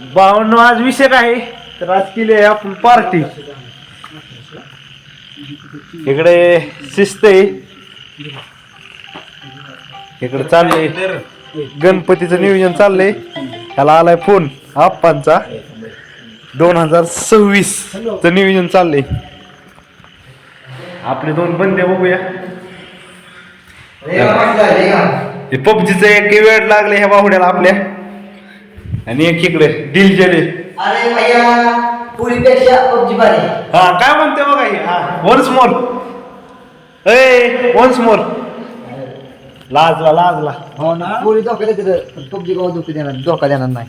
बावन्न आज विषय काय तर आज केली आहे आपण पार्टी. इकडे शिस्त आहे. इकडे चाललंय. गणपतीचं नियोजन चाललंय. त्याला आलाय फोन. आप्पांचा. दोन हजार सव्वीस च नियोजन चाललंय. आपले दोन बंदे बघूया. हे पबजीचं एक वेळ लागले ह्या बाहुड्याला आपल्या. आणि एक इकडे दिल जले. अरे भैया पुरीपेक्षा पबजी भारी. हा काय म्हणते बघा हे? हा वन्स मोर ए वन्स मोर लाजला लाजला. हो ना पुरी धोका देते पबजी गाव धोका देणार धोका देणार नाही.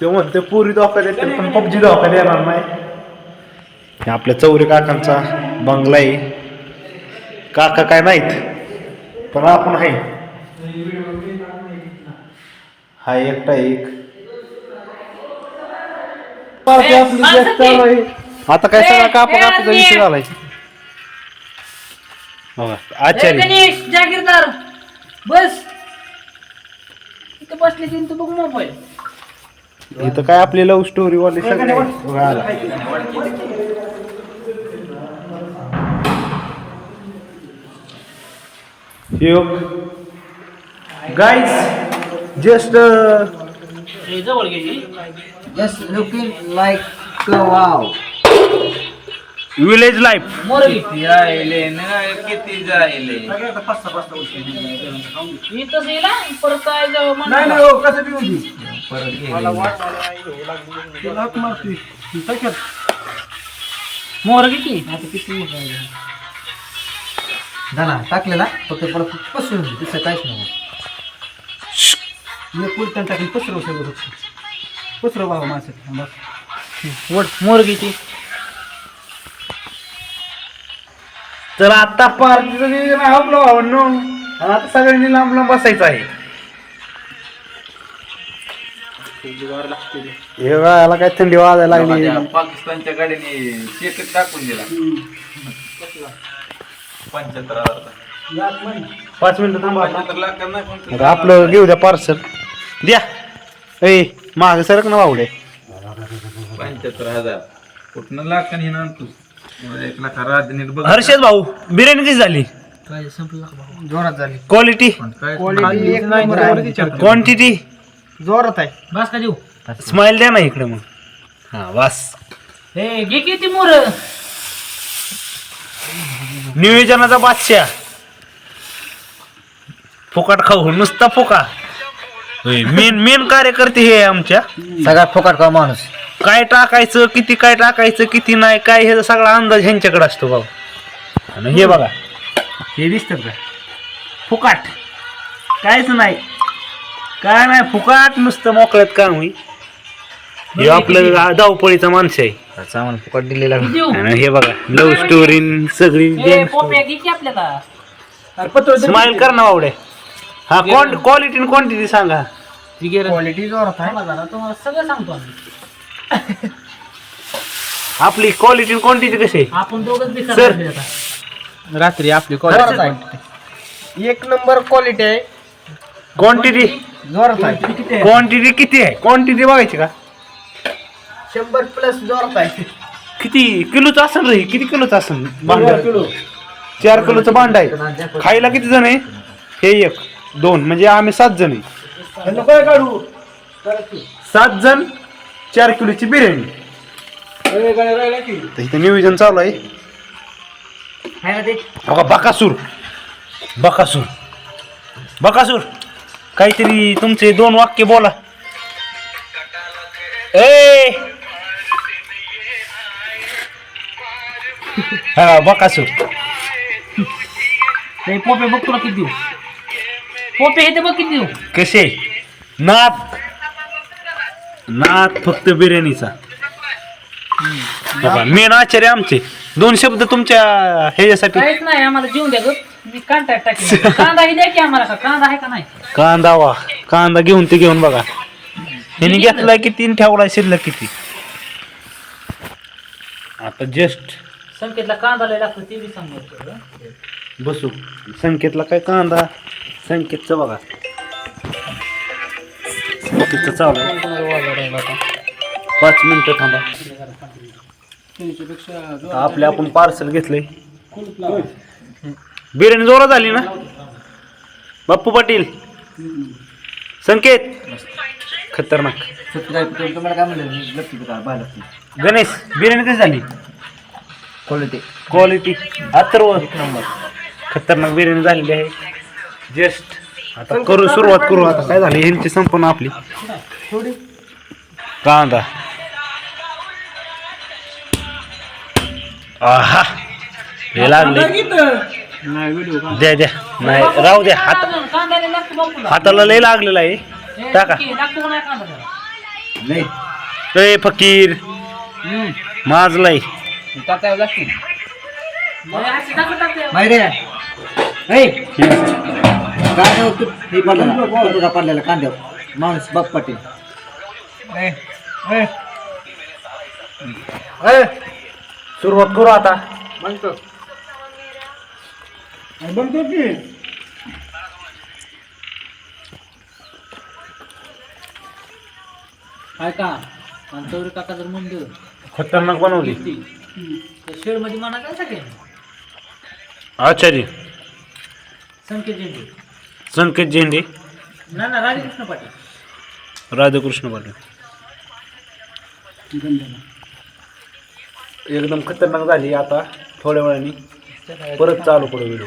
ते म्हणते पुरी धोका देते पण पबजी धोका देणार नाही. आपल्या चौरे काकांचा बंगला आहे. काका काय नाहीत पण आपण आहे. हा एकटा एक. पार्टी आपली जास्त चालू आहे. आता काय सगळा कापा कापाचा विषय झालाय. बघा आचार्य गणेश जागीरदार. बस. इथं बसले तीन तू बघ मोबाईल. इथं काय आपली लव्ह स्टोरी वाले सगळे बघा. आला. Guys just just looking like wow village life किती जायले? इथंच येईल हा, परत काय जावं म्हणून. मोरगी की आता किती मोठं आहे. झाला टाकलेला? फक्त परत पसरून दे दुसरं काहीच नाही. मी कुलत्यान टाकून पसरव पसरव बाबा माझं बस. वड मोरगीची तर आता पार्टीचं नियोजन आहे आपलं भावनो. आणि आता सगळ्यांनी लांब लांब बसायचं आहे. हे वेळाला काय थंडी वाजायला लागली पाकिस्तानच्या गाडीने शेकच टाकून दिला. पंच्याहत्तर हजार पाच मिनिटं थांबा. आता. पंच्याहत्तर लाख नाही पण आता आपलं घेऊ द्या पार्सल द्या. ए माग सरक ना बावडे पंच्याहत्तर हजार. कुठनं लाख आणि ना तू एक लाख हर्षद भाऊ बिर्याणी कशी झाली? काय संपलं का भाऊ? जोरात झाली. क्वालिटी पण काय क्वालिटी एक नंबर आहे. क्वांटिटी जोरात आहे. बस का देऊ? स्माइल द्या ना इकडे मग. हा बस हे घे किती मोर. नियोजनाचा बादशाह. फुकट खाऊ नुसता फुका. मेन मेन कार्यकर्ते हे आहे आमच्या. सगळ्यात फुकट का माणूस. काय टाकायचं किती काय टाकायचं किती नाही काय हे सगळा अंदाज ह्यांच्याकडे असतो भाऊ. आणि हे बघा. हे दिसतं का? फुकाट. कायच नाही. काय नाही फुकाट नुसतं मोकळ्यात काम होईल. हे आपलं धावपळीचं माणसं आहे. सामान फुकट दिलेला आणि हे बघा लव्ह स्टोरी सगळी पोप्या घे की आपल्याला? स्माइल कर ना बावडे हा क्वालिटी क्वांटिटी सांगा. क्वालिटी जोरात आहे. थांबा जरा, तुम्हाला सगळं सांगतो आम्ही. आपली क्वालिटी क्वांटिटी कशी आहे? आपण दोघच Sir. आता. रात्री आपली जोरात आहे. एक नंबर क्वालिटी आहे. क्वांटिटी जोरात आहे. किती आहे? क्वांटिटी किती आहे? क्वांटिटी बघायची का? शंभर प्लस जोरात आहे. किती किलोचं असेल रे? किती किलोचं असेल? भांड? चार किलोचं भांड आहे. खायला किती जण आहे? हे एक. दोन म्हणजे आम्ही सात जण. आहे काय काढू. सात जण चार किलोची बिर्याणी. तर इथं नियोजन चालू आहे. आहे ना ते बघा बकासूर. बकासूर. बकासूर काहीतरी तुमचे दोन वाक्य बोला. ए! हा बकासूर. हे पोपे बघ तुला किती देऊ पोपे हे ते बघ किती कसे? नात. नात फक्त बिर्याणीचा. मेन आचार्य आमचे. दोन शब्द तुमच्या ह्याच्यासाठी. काहीच नाही आम्हाला जीवन द्या ग. मी कांदा कांदा ही द्या की आम्हाला का? कांदा आहे का नाही? कांदा वा. कांदा घेऊन ते घेऊन बघा. ह्याने घेतलाय किती आणि ठेवलाय शिल्लक किती? आता जस्ट संकेतला कांदा लय लागतो ते बी सांगतो. बसू. संकेतला काय कांदा? संकेतचं बघा. तिथं चालू. पाच मिनिटं थांबा. आपले आपण पार्सल घेतलंय. बिर्याणी जोरात झाली ना? बाप्पू पाटील. संकेत. खतरनाक. गणेश बिर्याणी कशी झाली? क्वालिटी क्वालिटी अथर्व खतरनाक बिर्याणी झालेली आहे. जस्ट आता करू सुरुवात करू. आता काय झालं? ह्यांची संपूर्ण आपली. कांदा. आहा. हे लागले. द्या द्या. नाही राहू द्या. हात हाताला लय लागलेला आहे. टाका. नाही फकीर. माजलाय. टाकावं लागते कांद्यावर तू हे पडलेला कांद्यावर. माणूस बाप पाटील. सुरुवात करू आता. बंद कर की काय का? आणि चौरे काका जर म्हणलं. खतरनाक बनवली. तर शेडमध्ये म्हणा काय सगळे आचार्य संकेत झेंडे संकेत झेंडे ना ना राधाकृष्ण पाटील. राधाकृष्ण पाटील. एकदम खतरनाक झाली आता थोड्या वेळाने. परत चालू करू व्हिडिओ